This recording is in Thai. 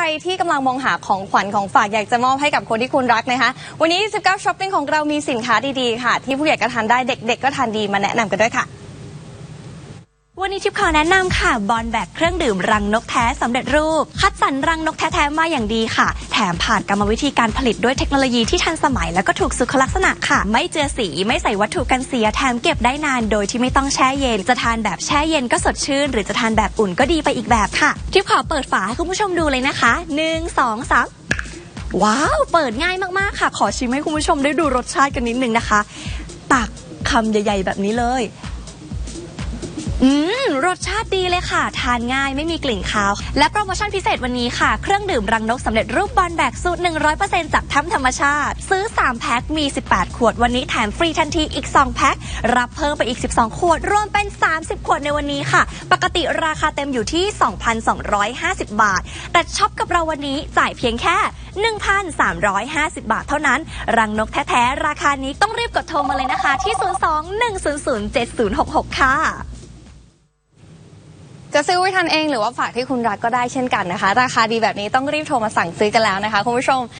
รที่กำลังมองหาของขวัญของฝากอยากจะมอบให้กับคนที่คุณรักนะคะ วันนี้ 19ช้อปปิ้งของเรามีสินค้าดีๆค่ะ ที่ผู้ใหญ่ก็ทานได้เด็ก ๆ ก็ทานดีมาแนะนำกันด้วยค่ะ วันนี้ทิพย์ขอแนะนำค่ะ บอลแบกเครื่องดื่มรังนกแท้สำเร็จรูป คัดสรรรังนกแท้ๆมาอย่างดีค่ะ แถมผ่านกรรมวิธีการผลิตด้วยเทคโนโลยีที่ทันสมัยแล้วก็ถูกสุขลักษณะค่ะ ไม่เจือสีไม่ใส่วัตถุกันเสียแถมเก็บได้นานโดยที่ไม่ต้องแช่เย็น จะทานแบบแช่เย็นก็สดชื่น หรือจะทานแบบอุ่นก็ดีไปอีกแบบค่ะทิพย์ขอเปิดฝาให้คุณผู้ชมดูเลยนะคะหนึ่งสองสามว้าว เปิดง่ายมากๆค่ะ ขอชิมให้คุณผู้ชมได้ดูรสชาติกันนิดนึงนะคะตักคำใหญ่ ๆ แบบนี้เลย อืม รสชาติดีเลยค่ะ ทานง่ายไม่มีกลิ่นคาว และโปรโมชั่นพิเศษวันนี้ค่ะ เครื่องดื่มรังนกสำเร็จรูปบอลแบกสูตร 100%จากถ้ำธรรมชาติ ซื้อ 3 แพ็ค มี 18 ขวดวันนี้แถมฟรีทันทีอีก 2 แพ็ค รับเพิ่มไปอีก 12 ขวด รวมเป็น 30 ขวดในวันนี้ค่ะ ปกติราคาเต็มอยู่ที่ 2,250 บาท แต่ช็อปกับเราวันนี้จ่ายเพียงแค่ 1,350 บาทเท่านั้น รังนกแท้ๆราคานี้ต้องรีบกดโทรมาเลยนะคะที่ 02-100-7066 ค่ะ จะซื้อไว้ทันเองหรือว่าฝากที่คุณรักก็ได้เช่นกันนะคะ ราคาดีแบบนี้ต้องรีบโทรมาสั่งซื้อกันแล้วนะคะคุณผู้ชม